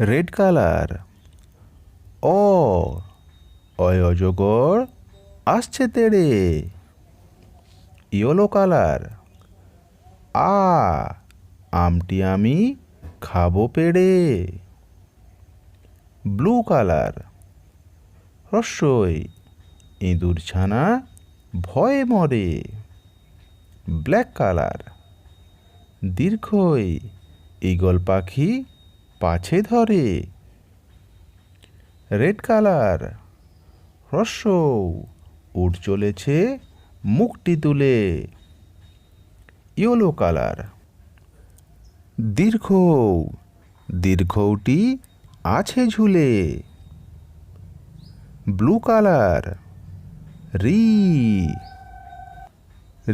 Red colour অ অয় অজগর আসছে তেড়ে। ইয়েলো কালার আ আমটি আমি খাব পেড়ে। ব্লু কালার রস্যই ইঁদুর ছানা ভয়ে মরে। ব্ল্যাক কালার দীর্ঘই, ঈগল পাখি পাছে ধরে। রেড কালার রস্য উঠ চলেছে মুখটি তুলে ইয়েলো কালার, দীর্ঘ দীর্ঘটি আছে ঝুলে। ব্লু কালার, রি,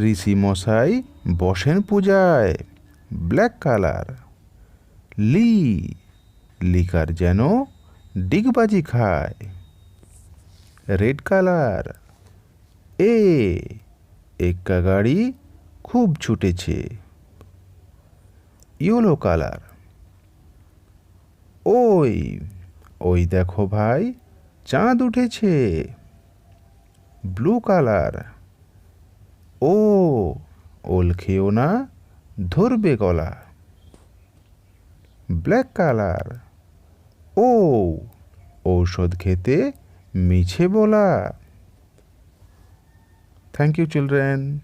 ঋষি মশাই বসেন পূজায়, ব্ল্যাক কালার। লি, লিকার যেন ডিগবাজি খায়। রেড কালার, এ, এক্কা গাড়ি খুব ছুটেছে। ইয়েলো কালার, ওই ওই দেখো ভাই, চাঁদ উঠেছে। ব্লু কালার, ও, ওল খেও না, ধরবে গলা। Black colour. ও ঔষধ খেতে মিছে বলা। Thank you children